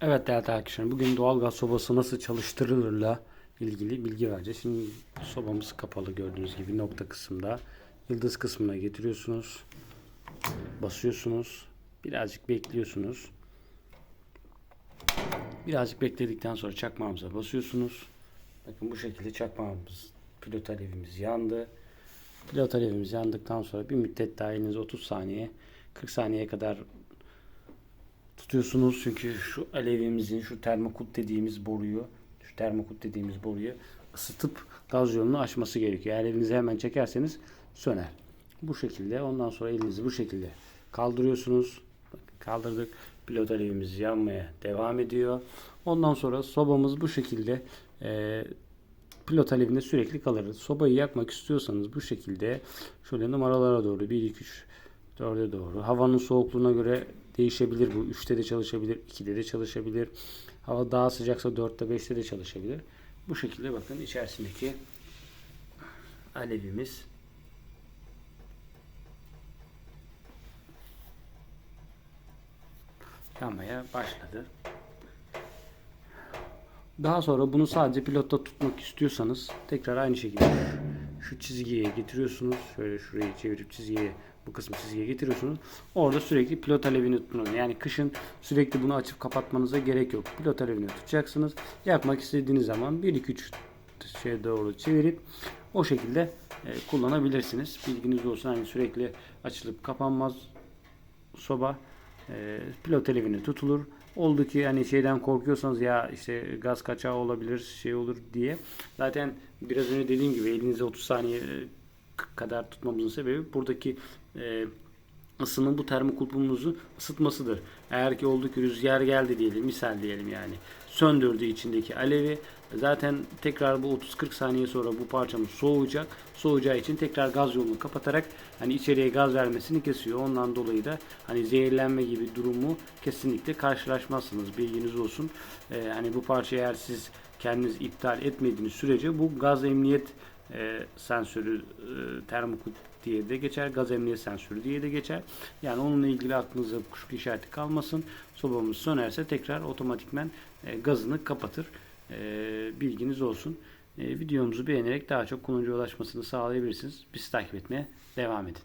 Evet değerli takipçilerim bugün doğalgaz sobası nasıl çalıştırılırla ilgili bilgi vereceğiz. Şimdi sobamız kapalı gördüğünüz gibi nokta kısımda. Yıldız kısmına getiriyorsunuz. Basıyorsunuz. Birazcık bekliyorsunuz. Birazcık bekledikten sonra çakmağımıza basıyorsunuz. Bakın bu şekilde çakmağımız, pilot alevimiz yandı. Pilot alevimiz yandıktan sonra bir müddet daha eliniz 30 saniye 40 saniyeye kadar tutuyorsunuz çünkü şu alevimizin şu termokut dediğimiz boruyu şu termokut dediğimiz boruyu ısıtıp gaz yolunu açması gerekiyor. Eğer elinizi hemen çekerseniz söner. Bu şekilde ondan sonra elinizi bu şekilde kaldırıyorsunuz. Kaldırdık. Pilot alevimiz yanmaya devam ediyor. Ondan sonra sobamız bu şekilde e, pilot alevinde sürekli kalır. Sobayı yakmak istiyorsanız bu şekilde şöyle numaralara doğru 1 2 3 4'e doğru. Havanın soğukluğuna göre değişebilir bu. 3'te de çalışabilir, 2'de de çalışabilir. Hava daha sıcaksa 4'te 5'te de çalışabilir. Bu şekilde bakın içerisindeki alevimiz yanmaya başladı. Daha sonra bunu sadece pilotta tutmak istiyorsanız tekrar aynı şekilde şu çizgiye getiriyorsunuz. Şöyle şurayı çevirip çizgiye bu kısmı çizgiye getiriyorsunuz. Orada sürekli pilot alevini tutmanız. Yani kışın sürekli bunu açıp kapatmanıza gerek yok. Pilot alevini tutacaksınız. Yakmak istediğiniz zaman 1 2 3 şeye doğru çevirip o şekilde e, kullanabilirsiniz. Bilginiz olsun hani sürekli açılıp kapanmaz soba e, pilot elevine tutulur. Oldu ki hani şeyden korkuyorsanız ya işte gaz kaçağı olabilir şey olur diye. Zaten biraz önce dediğim gibi elinize 30 saniye e, kadar tutmamızın sebebi buradaki e, ısının bu termokulpumuzu ısıtmasıdır. Eğer ki oldu rüzgar geldi diyelim misal diyelim yani söndürdü içindeki alevi zaten tekrar bu 30-40 saniye sonra bu parçamız soğuyacak. Soğuyacağı için tekrar gaz yolunu kapatarak hani içeriye gaz vermesini kesiyor. Ondan dolayı da hani zehirlenme gibi durumu kesinlikle karşılaşmazsınız. Bilginiz olsun. Ee, hani bu parçayı eğer siz kendiniz iptal etmediğiniz sürece bu gaz emniyet e, sensörü e, termokut diye de geçer. Gaz emniyet sensörü diye de geçer. Yani onunla ilgili aklınıza kuşku işareti kalmasın. Sobamız sönerse tekrar otomatikmen e, gazını kapatır. E, bilginiz olsun. E, videomuzu beğenerek daha çok kullanıcıya ulaşmasını sağlayabilirsiniz. Bizi takip etmeye devam edin.